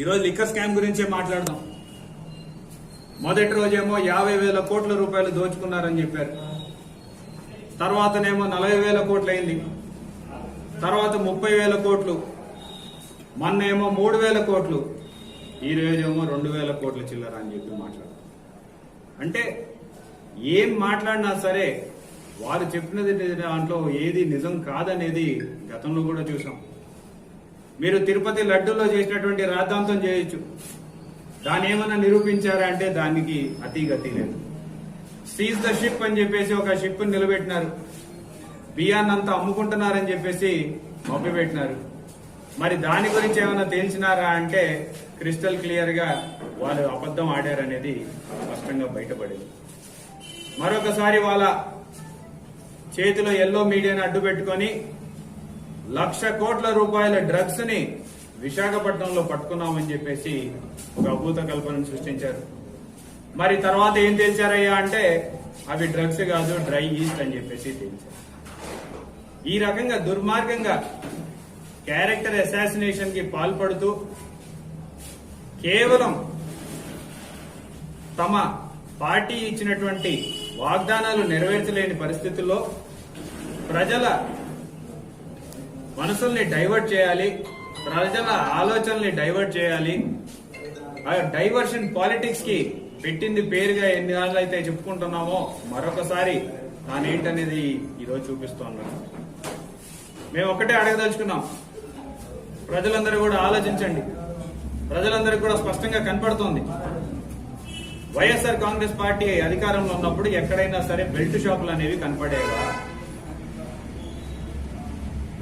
ఈరోజు liquor scam గురించే మాట్లాడదాం. మొదటి రోజేమో యాభై వేల కోట్ల రూపాయలు దోచుకున్నారని చెప్పారు. తర్వాతనేమో నలభై వేల కోట్లు అయింది. తర్వాత ముప్పై వేల కోట్లు. మొన్న ఏమో మూడు వేల కోట్లు. ఈ రోజేమో రెండు వేల కోట్ల చిల్లర అని చెప్పి మాట్లాడతాం అంటే ఏం మాట్లాడినా సరే వారు చెప్పినది దాంట్లో ఏది నిజం కాదనేది గతంలో కూడా చూసాం. మీరు తిరుపతి లడ్డూలో చేసినటువంటి రాద్ధాంతం చేయొచ్చు. దాన్ని ఏమన్నా నిరూపించారా అంటే దానికి అతిగతి లేదు. సీజ్ ద షిప్ అని చెప్పేసి ఒక షిప్ నిలబెట్టినారు. బియ్యాన్ని అంతా అమ్ముకుంటున్నారని చెప్పేసి పెట్టినారు మరి దాని గురించి ఏమైనా తేల్చినారా అంటే క్రిస్టల్ క్లియర్గా వాళ్ళు అబద్ధం ఆడారనేది స్పష్టంగా బయటపడింది. మరొకసారి వాళ్ళ చేతిలో ఎల్లో మీడియాని అడ్డు పెట్టుకొని లక్ష కోట్ల రూపాయల డ్రగ్స్ని విశాఖపట్నంలో పట్టుకున్నామని చెప్పేసి ఒక అభూత కల్పనను సృష్టించారు. మరి తర్వాత ఏం తెలిసారయ్యా అంటే అవి డ్రగ్స్ కాదు డ్రై ఈస్ట్ అని చెప్పేసి తెలిసారు ఈ రకంగా దుర్మార్గంగా క్యారెక్టర్ అసాసినేషన్కి పాల్పడుతూ కేవలం తమ పార్టీ ఇచ్చినటువంటి వాగ్దానాలు నెరవేర్చలేని పరిస్థితుల్లో ప్రజల మనసుల్ని డైవర్ట్ చేయాలి ప్రజల ఆలోచనల్ని డైవర్ట్ చేయాలి. డైవర్షన్ పాలిటిక్స్కి పెట్టింది పేరుగా ఎన్ని నాళ్ళు అయితే చెప్పుకుంటున్నామో మరొకసారి తానేంటనేది ఈరోజు చూపిస్తున్నాను మేము ఒకటే అడగదలుచుకున్నాం ప్రజలందరూ కూడా ఆలోచించండి. ప్రజలందరికీ కూడా స్పష్టంగా కనపడుతోంది. వైఎస్ఆర్ కాంగ్రెస్ పార్టీ అధికారంలో ఉన్నప్పుడు ఎక్కడైనా సరే బెల్ట్ షాపులు అనేవి కనపడేవా?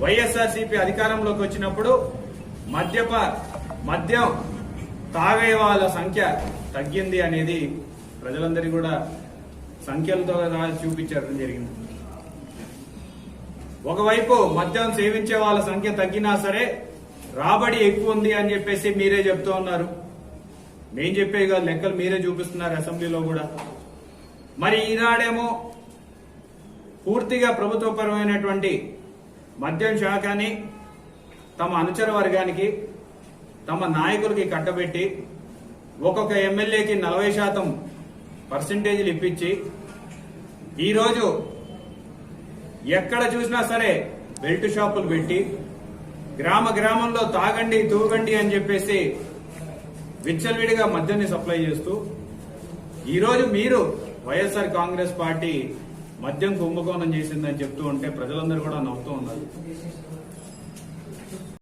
వైఎస్ఆర్సీపీ అధికారంలోకి వచ్చినప్పుడు మద్యప మద్యం తాగే వాళ్ళ సంఖ్య తగ్గింది అనేది ప్రజలందరికీ కూడా సంఖ్యలతో చూపించడం జరిగింది. ఒకవైపు మద్యం సేవించే వాళ్ళ సంఖ్య తగ్గినా సరే రాబడి ఎక్కువ ఉంది అని చెప్పేసి మీరే చెప్తూ ఉన్నారు. మేం చెప్పే కాదు లెక్కలు మీరే చూపిస్తున్నారు అసెంబ్లీలో కూడా. మరి ఈనాడేమో పూర్తిగా ప్రభుత్వపరమైనటువంటి మద్యం శాఖని తమ అనుచర వర్గానికి తమ నాయకులకి కట్టబెట్టి ఒక్కొక్క ఎమ్మెల్యేకి నలభై శాతం పర్సంటేజీలు ఇప్పించి ఈరోజు ఎక్కడ చూసినా సరే బెల్ట్ షాపులు పెట్టి గ్రామ గ్రామంలో తాగండి తూగండి అని చెప్పేసి విచ్చలవిడిగా మద్యాన్ని సప్లై చేస్తూ ఈరోజు మీరు వైఎస్ఆర్ కాంగ్రెస్ పార్టీ మద్యం కుంభకోణం చేసిందని చెప్తూ ఉంటే ప్రజలందరూ కూడా నవ్వుతూ ఉన్నారు.